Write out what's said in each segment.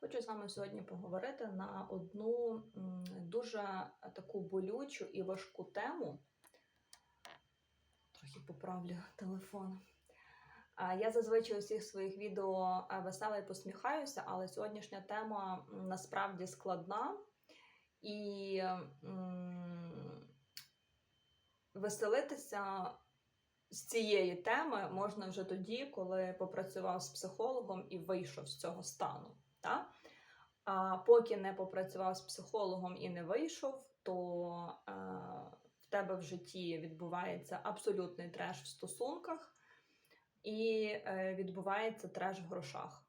Хочу з вами сьогодні поговорити на одну дуже таку болючу і важку тему. Трохи поправлю телефон. Я зазвичай у всіх своїх відео е, весела і посміхаюся, але сьогоднішня тема насправді складна і веселитися з цієї теми можна вже тоді, коли попрацював з психологом і вийшов з цього стану. Та? А поки не попрацював з психологом і не вийшов, то е, в тебе в житті відбувається абсолютний треш в стосунках і е, відбувається треш в грошах.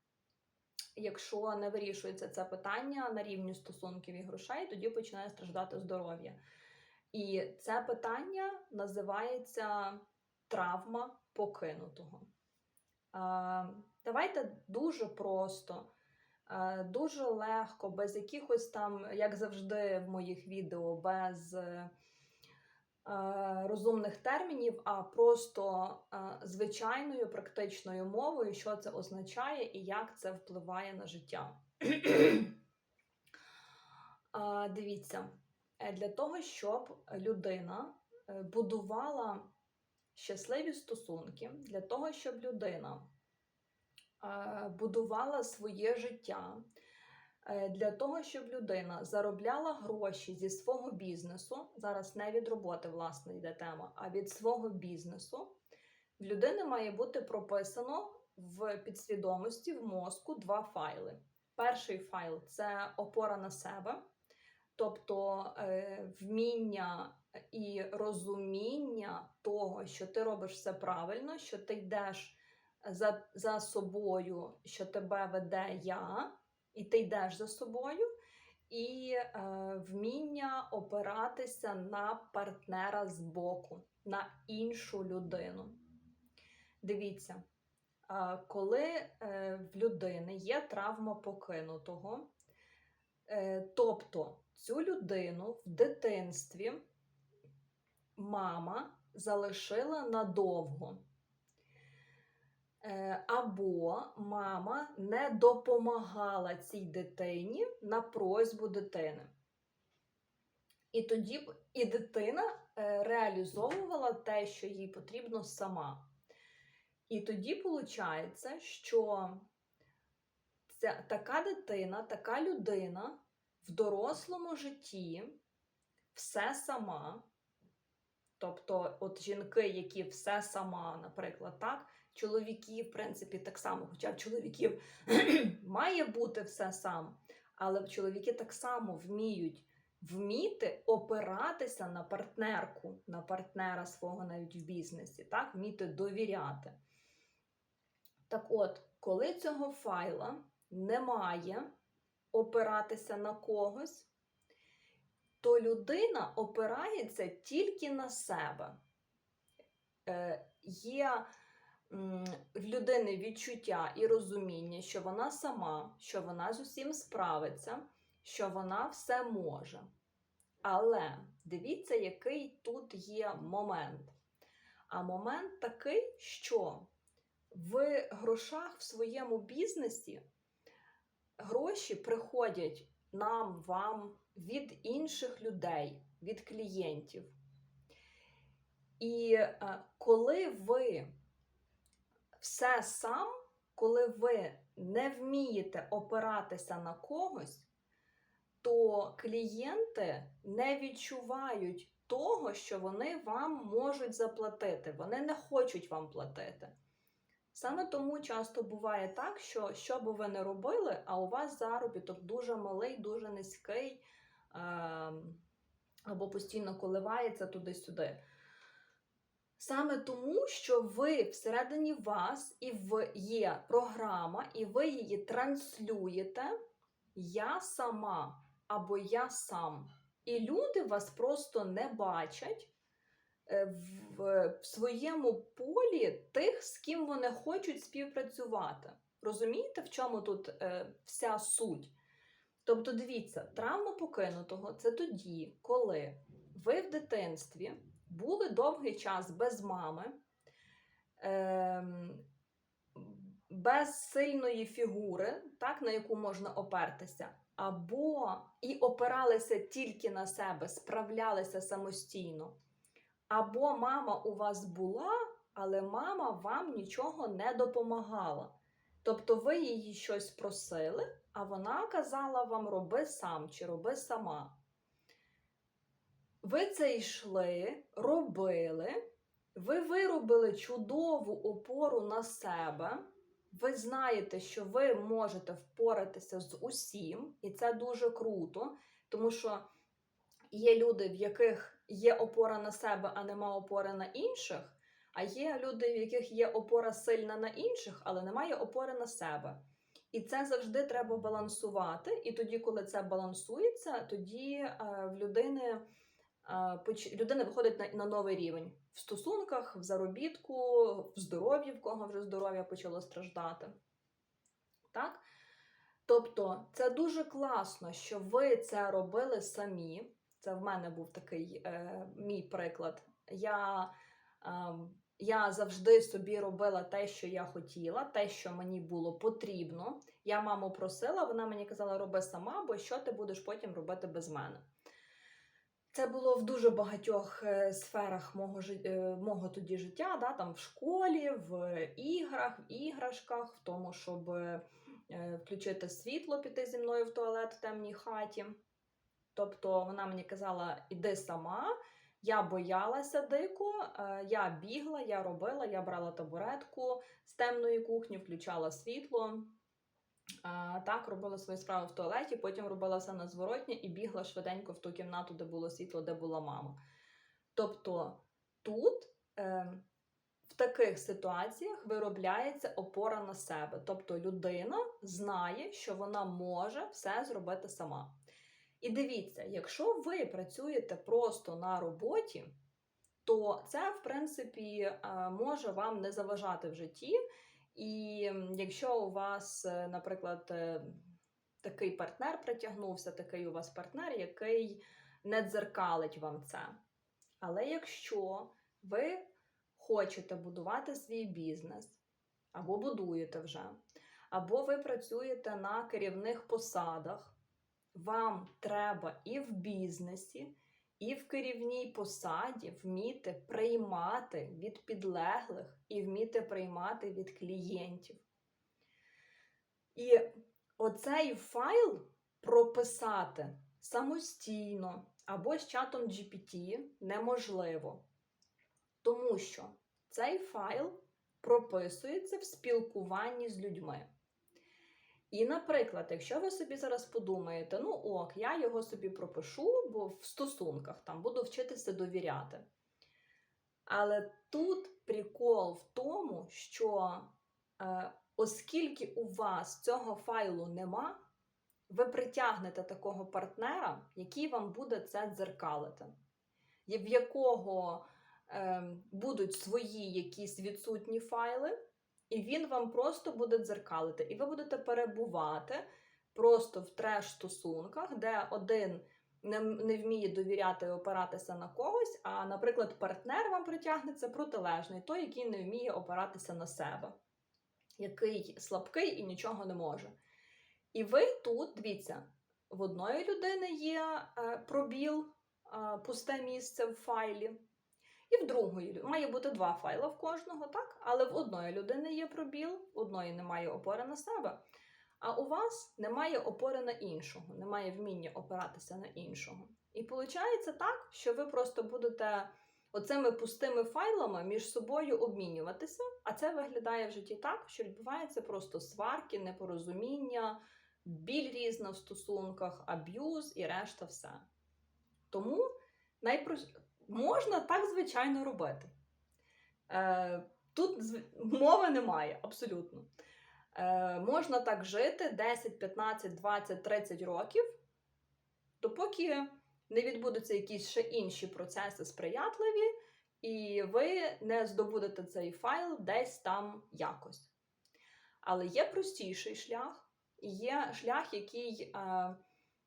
Якщо не вирішується це питання на рівні стосунків і грошей, тоді починає страждати здоров'я. І це питання називається травма покинутого. Е, Давайте дуже просто, дуже легко, без якихось там, як завжди в моїх відео, без е, розумних термінів, а просто е, звичайною практичною мовою, що це означає і як це впливає на життя. Е, Дивіться, е, для того, щоб людина е, будувала щасливі стосунки, для того, щоб людина е, будувала своє життя, е, для того, щоб людина заробляла гроші зі свого бізнесу, зараз не від роботи, власне, йде тема, а від свого бізнесу, в людини має бути прописано в підсвідомості, в мозку два файли. Перший файл це опора на себе, тобто е, вміння і розуміння того, що ти робиш все правильно, що ти йдеш за, за собою, що тебе веде я, і ти йдеш за собою, і е, вміння опиратися на партнера з боку, на іншу людину. Дивіться, е, коли е, в людини є травма покинутого, е, тобто цю людину в дитинстві мама залишила надовго. Е, Або мама не допомагала цій дитині на просьбу дитини. І тоді б і дитина е, реалізовувала те, що їй потрібно сама. І тоді виходить, що ця, така дитина, така людина в дорослому житті все сама. Тобто, от жінки, які все сама, наприклад, так, чоловіки, в принципі, так само, хоча в чоловіків має бути все сам, але чоловіки так само вміють вміти опиратися на партнерку, на партнера свого навіть в бізнесі, так, вміти довіряти. Так от, коли цього файла немає опиратися на когось, то людина опирається тільки на себе. Е, Є в людини відчуття і розуміння, що вона сама, що вона з усім справиться, що вона все може. Але дивіться, який тут є момент. А момент такий, що в грошах в своєму бізнесі гроші приходять нам, вам від інших людей, від клієнтів. І е, коли ви все сам, коли ви не вмієте опиратися на когось, то клієнти не відчувають того, що вони вам можуть заплатити. Вони не хочуть вам платити. Саме тому часто буває так, що що би ви не робили, а у вас заробіток дуже малий, дуже низький, е, або постійно коливається туди-сюди. Саме тому, що ви всередині вас і в є програма, і ви її транслюєте я сама або я сам. І люди вас просто не бачать е, в, своєму полі тих, з ким вони хочуть співпрацювати. Розумієте, в чому тут е, вся суть? Тобто, дивіться, травма покинутого це тоді, коли ви в дитинстві були довгий час без мами, ем, без сильної фігури, так, на яку можна опертися, або і опиралися тільки на себе, справлялися самостійно. Або мама у вас була, але мама вам нічого не допомагала. Тобто ви її щось просили, а вона казала вам роби сам чи роби сама. Ви це йшли, робили, ви виробили чудову опору на себе. Ви знаєте, що ви можете впоратися з усім, і це дуже круто, тому що є люди, в яких є опора на себе, а нема опори на інших. А є люди, в яких є опора сильна на інших, але немає опори на себе. І це завжди треба балансувати. І тоді, коли це балансується, тоді е, в людини людина виходить на, на новий рівень в стосунках, в заробітку, в здоров'ї, в кого вже здоров'я почало страждати. Так? Тобто, це дуже класно, що ви це робили самі. Це в мене був такий е, мій приклад. Я, е, я завжди собі робила те, що я хотіла, те, що мені було потрібно. Я маму просила, вона мені казала, роби сама, бо що ти будеш потім робити без мене. Це було в дуже багатьох е, сферах мого, е, мого тоді життя, да, там в школі, в іграх, в іграшках, в тому, щоб е, включити світло, піти зі мною в туалет в темній хаті. Тобто вона мені казала, іди сама. Я боялася дико, е, я бігла, я робила, я брала табуретку з темної кухні, включала світло. Так, робила свої справи в туалеті, потім робила все на зворотні і бігла швиденько в ту кімнату, де було світло, де була мама. Тобто тут е, в таких ситуаціях виробляється опора на себе. Тобто людина знає, що вона може все зробити сама. І дивіться, якщо ви працюєте просто на роботі, то це, в принципі, е, може вам не заважати в житті. І якщо у вас, е, наприклад, е, такий партнер притягнувся, такий у вас партнер, який не дзеркалить вам це. Але якщо ви хочете будувати свій бізнес, або будуєте вже, або ви працюєте на керівних посадах, вам треба і в бізнесі, і в керівній посаді вміти приймати від підлеглих і вміти приймати від клієнтів. І оцей файл прописати самостійно або з чатом GPT неможливо. Тому що цей файл прописується в спілкуванні з людьми. І, наприклад, якщо ви собі зараз подумаєте, ну ок, я його собі пропишу, бо в стосунках там буду вчитися довіряти. Але тут прикол в тому, що е, оскільки у вас цього файлу нема, ви притягнете такого партнера, який вам буде це дзеркалити, в якого е, будуть свої якісь відсутні файли, і він вам просто буде дзеркалити. І ви будете перебувати просто в треш-стосунках, де один не, вміє довіряти і опиратися на когось, а, наприклад, партнер вам притягнеться протилежний, той, який не вміє опиратися на себе, який слабкий і нічого не може. І ви тут, дивіться, в одної людини є е, пробіл, е, пусте місце в файлі. І в другої має бути два файла в кожного, так? Але в одної людини є пробіл, в одної немає опори на себе, а у вас немає опори на іншого, немає вміння опиратися на іншого. І виходить так, що ви просто будете оцими пустими файлами між собою обмінюватися, а це виглядає в житті так, що відбуваються просто сварки, непорозуміння, біль різна в стосунках, аб'юз і решта все. Тому найпрос... можна так звичайно робити. Е, тут мови немає абсолютно. Е, можна так жити 10, 15, 20, 30 років, допоки не відбудуться якісь ще інші процеси сприятливі, і ви не здобудете цей файл десь там якось. Але є простіший шлях, є шлях, який е,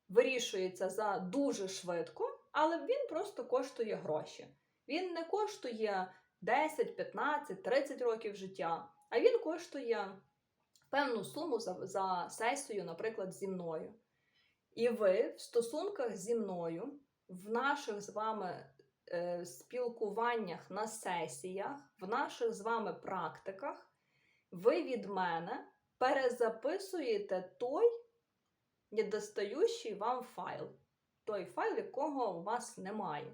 вирішується за дуже швидко, але він просто коштує гроші. Він не коштує 10, 15, 30 років життя, а він коштує певну суму за, за сесію, наприклад, зі мною. І ви в стосунках зі мною, в наших з вами е, спілкуваннях на сесіях, в наших з вами практиках, ви від мене перезаписуєте той недостаючий вам файл, той файл, якого у вас немає.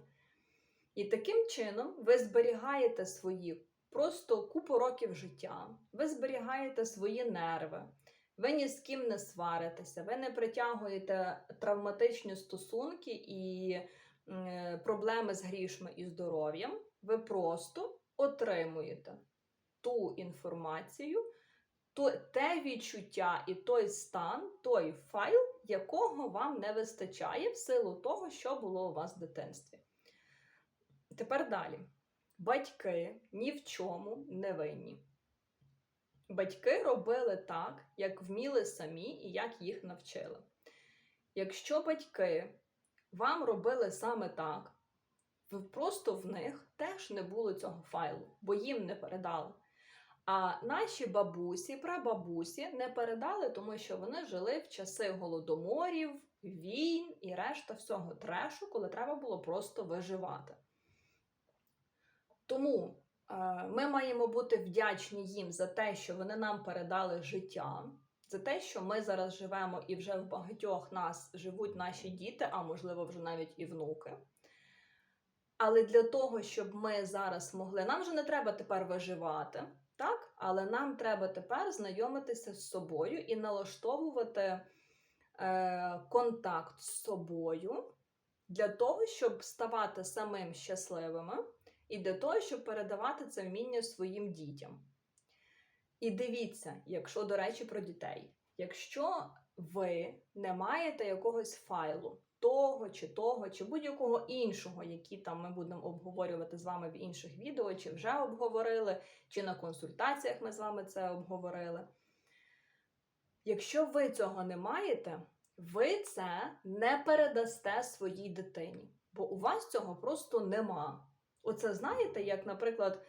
І таким чином ви зберігаєте свої просто купу років життя, ви зберігаєте свої нерви, ви ні з ким не сваритеся, ви не притягуєте травматичні стосунки і е, проблеми з грішми і здоров'ям. Ви просто отримуєте ту інформацію, те відчуття і той стан, той файл, якого вам не вистачає в силу того, що було у вас в дитинстві. Тепер далі. Батьки ні в чому не винні. Батьки робили так, як вміли самі і як їх навчили. Якщо батьки вам робили саме так, ви просто в них теж не було цього файлу, бо їм не передали. А наші бабусі, прабабусі не передали, тому що вони жили в часи голодоморів, війн і решта всього трешу, коли треба було просто виживати. Тому е, ми маємо бути вдячні їм за те, що вони нам передали життя, за те, що ми зараз живемо і вже в багатьох нас живуть наші діти, а можливо, вже навіть і внуки. Але для того, щоб ми зараз могли, нам вже не треба тепер виживати, так? Але нам треба тепер знайомитися з собою і налаштовувати е, контакт з собою для того, щоб ставати самим щасливими і для того, щоб передавати це вміння своїм дітям. І дивіться, якщо, до речі, про дітей. Якщо ви не маєте якогось файлу, того чи того, чи будь-якого іншого, які там ми будемо обговорювати з вами в інших відео, чи вже обговорили, чи на консультаціях ми з вами це обговорили. Якщо ви цього не маєте, ви це не передасте своїй дитині, бо у вас цього просто нема. Оце знаєте, як, наприклад,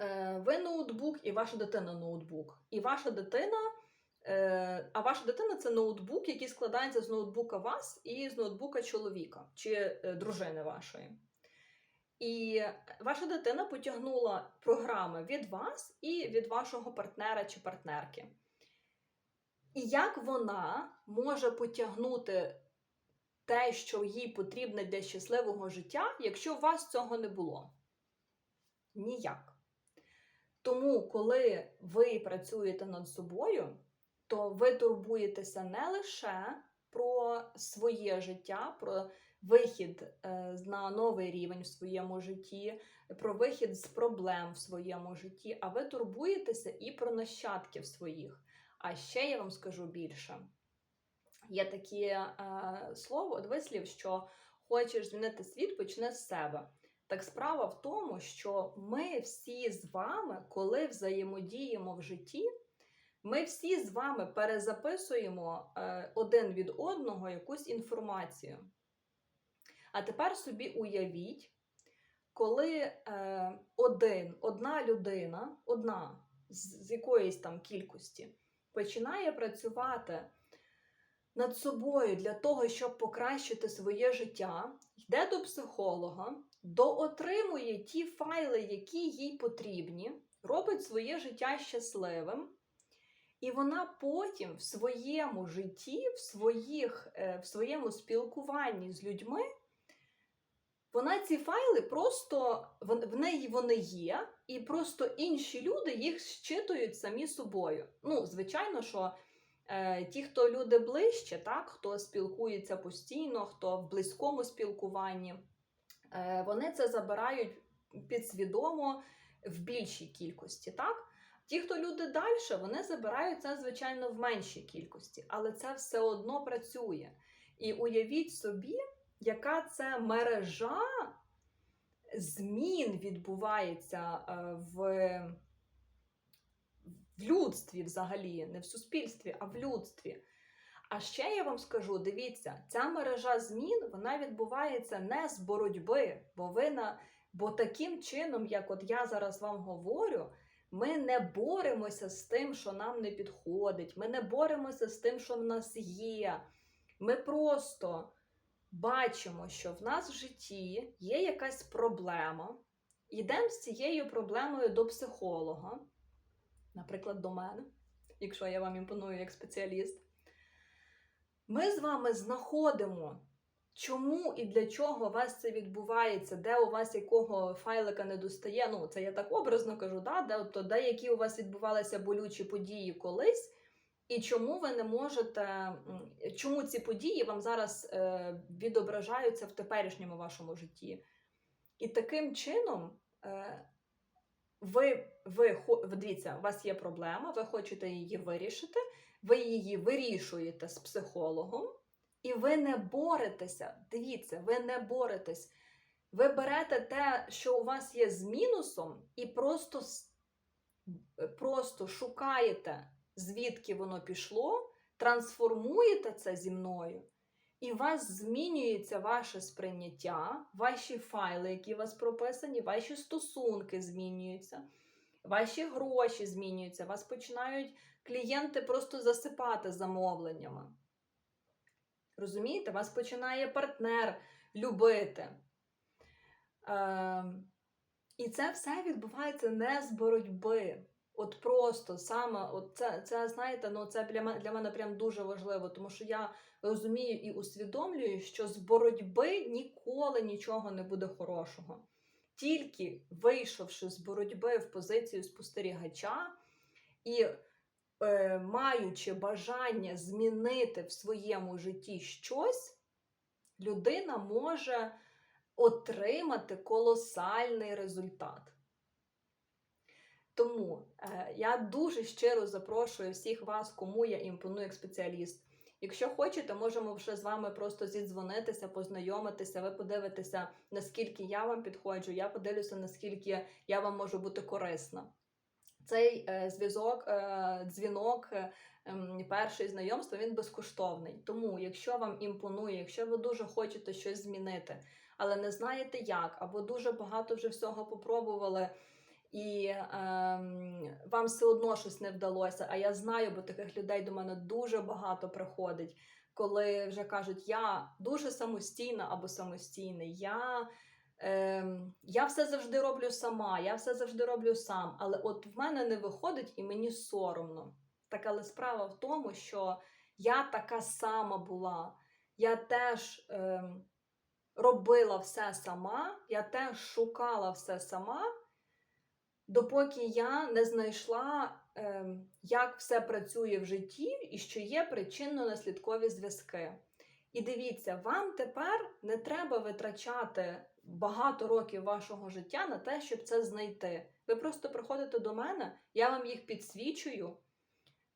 е, ви ноутбук і ваша дитина ноутбук. І ваша дитина, а ваша дитина це ноутбук, який складається з ноутбука вас і з ноутбука чоловіка чи е, дружини вашої. І ваша дитина потягнула програми від вас і від вашого партнера чи партнерки. І як вона може потягнути те, що їй потрібне для щасливого життя, якщо у вас цього не було? Ніяк. Тому, коли ви працюєте над собою, то ви турбуєтеся не лише про своє життя, про вихід е, на новий рівень в своєму житті, про вихід з проблем в своєму житті, а ви турбуєтеся і про нащадків своїх. А ще я вам скажу більше. Є таке е, слово, вислів, що хочеш змінити світ, почни з себе. Так справа в тому, що ми всі з вами, коли взаємодіємо в житті, ми всі з вами перезаписуємо е, один від одного якусь інформацію. А тепер собі уявіть, коли е, один, одна людина, одна з, з якоїсь там кількості, починає працювати над собою для того, щоб покращити своє життя, йде до психолога, доотримує ті файли, які їй потрібні, робить своє життя щасливим. І вона потім в своєму житті, в, своїх, е, в своєму спілкуванні з людьми, вона ці файли просто в неї вони є, і просто інші люди їх щитують самі собою. Ну, звичайно, що е, ті, хто люди ближче, так, хто спілкується постійно, хто в близькому спілкуванні, е, вони це забирають підсвідомо в більшій кількості. так? Ті, хто люди далі, вони забирають це, звичайно, в меншій кількості, але це все одно працює. І уявіть собі, яка це мережа змін відбувається е, в, в людстві взагалі, не в суспільстві, а в людстві. А ще я вам скажу: дивіться, ця мережа змін вона відбувається не з боротьби, бо ви на, бо таким чином, як от я зараз вам говорю, Ми не боремося з тим, що нам не підходить. Ми не боремося з тим, що в нас є. Ми просто бачимо, що в нас в житті є якась проблема. Йдемо з цією проблемою до психолога, наприклад, до мене, якщо я вам імпоную як спеціаліст. Ми з вами знаходимо, чому і для чого у вас це відбувається, де у вас якого файлика не достає. Ну, це я так образно кажу, да? де, от, де які у вас відбувалися болючі події колись, і чому ви не можете, чому ці події вам зараз е, відображаються в теперішньому вашому житті. І таким чином. Е, ви, ви дивіться, у вас є проблема, ви хочете її вирішити, ви її вирішуєте з психологом, і ви не боретеся. Дивіться, ви не боретесь. Ви берете те, що у вас є з мінусом, і просто, просто шукаєте, звідки воно пішло, трансформуєте це зі мною. І у вас змінюється ваше сприйняття, ваші файли, які у вас прописані, ваші стосунки змінюються, ваші гроші змінюються, вас починають клієнти просто засипати замовленнями. Розумієте, вас починає партнер любити. Е, і це все відбувається не з боротьби. От просто саме, от це, це знаєте, ну це для мене, для мене прям дуже важливо, тому що я розумію і усвідомлюю, що з боротьби ніколи нічого не буде хорошого. Тільки вийшовши з боротьби в позицію спостерігача і маючи бажання змінити в своєму житті щось, людина може отримати колосальний результат. Тому е, я дуже щиро запрошую всіх вас, кому я імпоную як спеціаліст. Якщо хочете, можемо вже з вами просто зідзвонитися, познайомитися. Ви подивитеся, наскільки я вам підходжу. Я подивлюся, наскільки я вам можу бути корисна. Цей е, зв'язок, е, дзвінок, е, ем, перший знайомство, він безкоштовний. Тому, якщо вам імпонує, якщо ви дуже хочете щось змінити, але не знаєте як, або дуже багато вже всього попробували, і ем, вам все одно щось не вдалося. А я знаю, бо таких людей до мене дуже багато приходить, коли вже кажуть, я дуже самостійна або самостійний. я... Ем, я все завжди роблю сама, я все завжди роблю сам, але от в мене не виходить і мені соромно. Так, але справа в тому, що я така сама була. Я теж ем, робила все сама, я теж шукала все сама, допоки я не знайшла, ем, як все працює в житті і що є причинно-наслідкові зв'язки. І дивіться, вам тепер не треба витрачати багато років вашого життя на те, щоб це знайти. Ви просто приходите до мене, я вам їх підсвічую,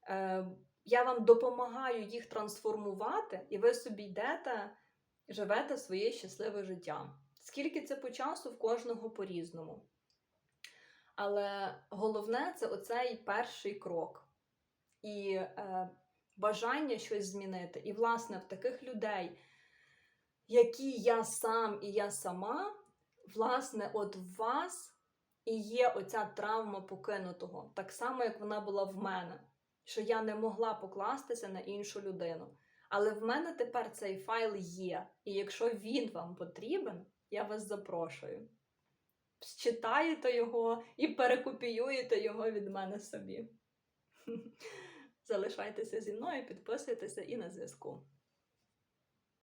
е, я вам допомагаю їх трансформувати, і ви собі йдете, живете своє щасливе життя. Скільки це по часу, в кожного по-різному. Але головне це оцей перший крок. І е, бажання щось змінити. І, власне, в таких людей, які я сам і я сама, власне, от в вас і є оця травма покинутого, так само, як вона була в мене, що я не могла покластися на іншу людину. Але в мене тепер цей файл є. І якщо він вам потрібен, я вас запрошую. Считаєте його і перекопіюєте його від мене собі. Залишайтеся зі мною, підписуйтеся і на зв'язку.